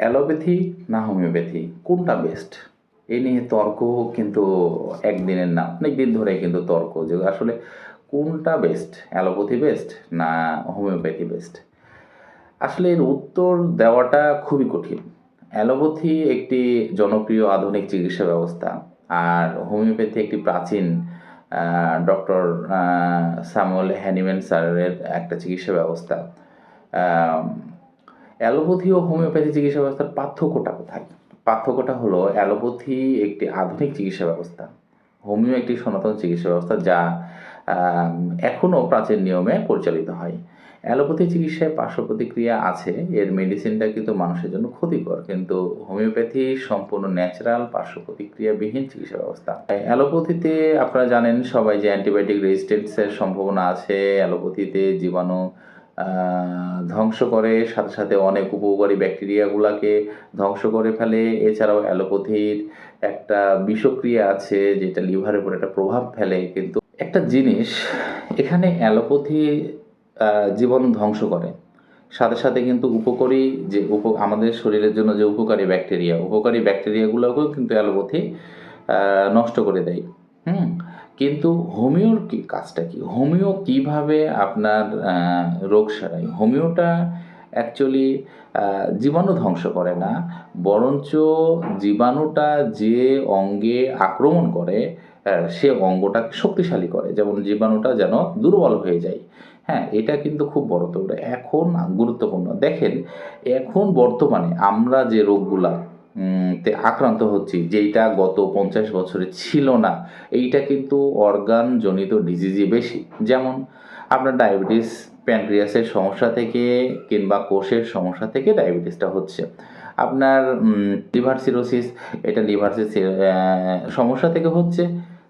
Allopathy না homeopathy? কোনটা best এই নিয়ে তর্ক কিন্তু একদিনের না, অনেক দিন ধরে কিন্তু তর্ক যে আসলে কোনটা বেস্ট অ্যালোপ্যাথি বেস্ট না হোমিওপ্যাথি বেস্ট আসলে এর উত্তর দেওয়াটা খুবই কঠিন। অ্যালোপ্যাথি একটি জনপ্রিয় আধুনিক চিকিৎসা ব্যবস্থা আর হোমিওপ্যাথি একটি প্রাচীন ডক্টর স্যামুয়েল হ্যানিম্যান স্যারের একটা চিকিৎসা ব্যবস্থা। অ্যালোপ্যাথি ও হোমিওপ্যাথি চিকিৎসা ব্যবস্থার পার্থক্যটা কোথায়? পার্থক্যটা হলো অ্যালোপ্যাথি একটি আধুনিক চিকিৎসা ব্যবস্থা। হোমিও একটি সনাতন চিকিৎসা ব্যবস্থা যা এখনও প্রাচীন নিয়মে পরিচালিত হয়। অ্যালোপ্যাথি চিকিৎসায় পার্শ্ব প্রতিক্রিয়া আছে, এর মেডিসিনটা কিন্তু মানুষের জন্য ক্ষতিকর, কিন্তু হোমিওপ্যাথি সম্পূর্ণ ন্যাচারাল পার্শ্ব প্রতিক্রিয়াবিহীন চিকিৎসা ব্যবস্থা। অ্যালোপ্যাথিতে আপনারা জানেন সবাই যে অ্যান্টিবায়োটিক রেজিস্ট্যান্সের সম্ভাবনা আছে, অ্যালোপ্যাথিতে জীবাণু ধ্বংস করে, সাথে সাথে অনেক উপকারী ব্যাকটেরিয়াগুলোকে ধ্বংস করে ফেলে। এছাড়াও অ্যালোপ্যাথির একটা বিষক্রিয়া আছে, যেটা লিভারের উপর একটা প্রভাব ফেলে। কিন্তু একটা জিনিস, এখানে অ্যালোপ্যাথি জীবন ধ্বংস করে। সাথে সাথে কিন্তু উপকারী যে উপ, আমাদের শরীরের জন্য যে উপকারী ব্যাকটেরিয়া, উপকারী ব্যাকটেরিয়াগুলোকেও কিন্তু অ্যালোপ্যাথি নষ্ট করে দেয়। হুম? কিন্তু হোমিওর কি, কাজটা কি? হোমিও কীভাবে আপনার রোগ সারায়? হোমিওটা অ্যাকচুয়ালি জীবাণু ধ্বংস করে না, বরঞ্চ জীবাণুটা যে অঙ্গে আক্রমণ করে সে অঙ্গটাকে শক্তিশালী করে। যেমন জীবাণুটা যেন দুর্বল হয়ে যায়। হ্যাঁ এটা কিন্তু খুব বড় তো এখন গুরুত্বপূর্ণ। দেখেন, এখন বর্তমানে আমরা যে রোগগুলা তে আক্রান্ত হচ্ছি, যেইটা গত পঞ্চাশ বছরে ছিল না। এইটা কিন্তু অর্গান জনিত ডিজিজই বেশি। যেমন আপনার ডায়াবেটিস প্যানক্রিয়াসের সমস্যা থেকে কিংবা কোষের সমস্যা থেকে ডায়াবেটিসটা হচ্ছে। আপনার লিভার সিরোসিস এটা লিভার সমস্যা থেকে হচ্ছে।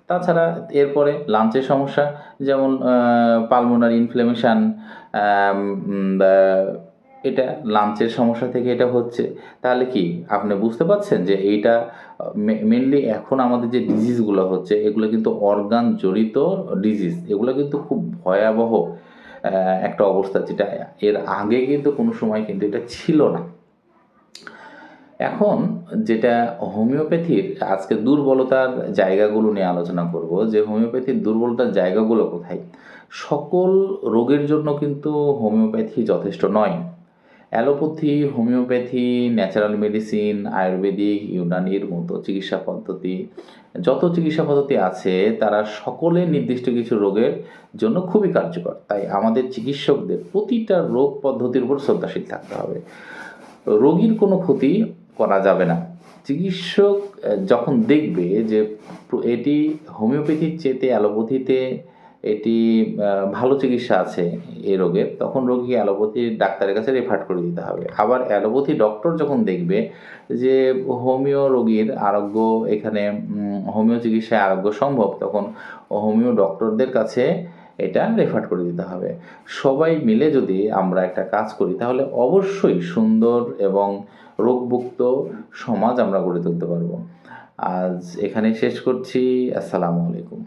তাছাড়া এরপরে লাঞ্চের সমস্যা, যেমন পালমোনারি ইনফ্লেমেশান এটা লাঞ্চের সমস্যা থেকে এটা হচ্ছে। তাহলে কি, আপনি বুঝতে পারছেন যে এইটা মেনলি এখন আমাদের যে ডিজিজগুলো হচ্ছে, এগুলো কিন্তু অর্গান জড়িত ডিজিজ এগুলো কিন্তু খুব ভয়াবহ একটা অবস্থা, যেটা এর আগে কিন্তু কোনো সময় কিন্তু এটা ছিল না। এখন যেটা হোমিওপ্যাথির আজকে দুর্বলতার জায়গাগুলো নিয়ে আলোচনা করব, যে হোমিওপ্যাথির দুর্বলতার জায়গাগুলো কোথায়? সকল রোগের জন্য কিন্তু হোমিওপ্যাথি যথেষ্ট নয়। Allopathy, homeopathy, natural medicine, ayurvedic, ইউনানির মতো চিকিৎসা পদ্ধতি, যত চিকিৎসা পদ্ধতি আছে, তারা সকলে নির্দিষ্ট কিছু রোগের জন্য খুবই কার্যকর। তাই আমাদের চিকিৎসকদের প্রতিটা রোগ পদ্ধতির উপর শ্রদ্ধাশীল থাকতে হবে। রোগীর কোনো ক্ষতি করা যাবে না। চিকিৎসক যখন দেখবে যে এটি হোমিওপ্যাথির চেতে অ্যালোপ্যাথিতে এটি ভালো চিকিৎসা আছে এই রোগের তখন রোগীকে অ্যালোপ্যাথি ডাক্তারের কাছে রেফার করে দিতে হবে। আবার অ্যালোপ্যাথি ডক্টর যখন দেখবে যে হোমিও রোগীর আরোগ্য এখানে হোমিও চিকিৎসায় আরোগ্য সম্ভব, তখন হোমিও ডক্টরদের কাছে এটা রেফার করে দিতে হবে। সবাই মিলে যদি আমরা একটা কাজ করি, তাহলে অবশ্যই সুন্দর এবং রোগমুক্ত সমাজ আমরা গড়ে তুলতে পারব। আজ এখানে শেষ করছি। আসসালামু আলাইকুম।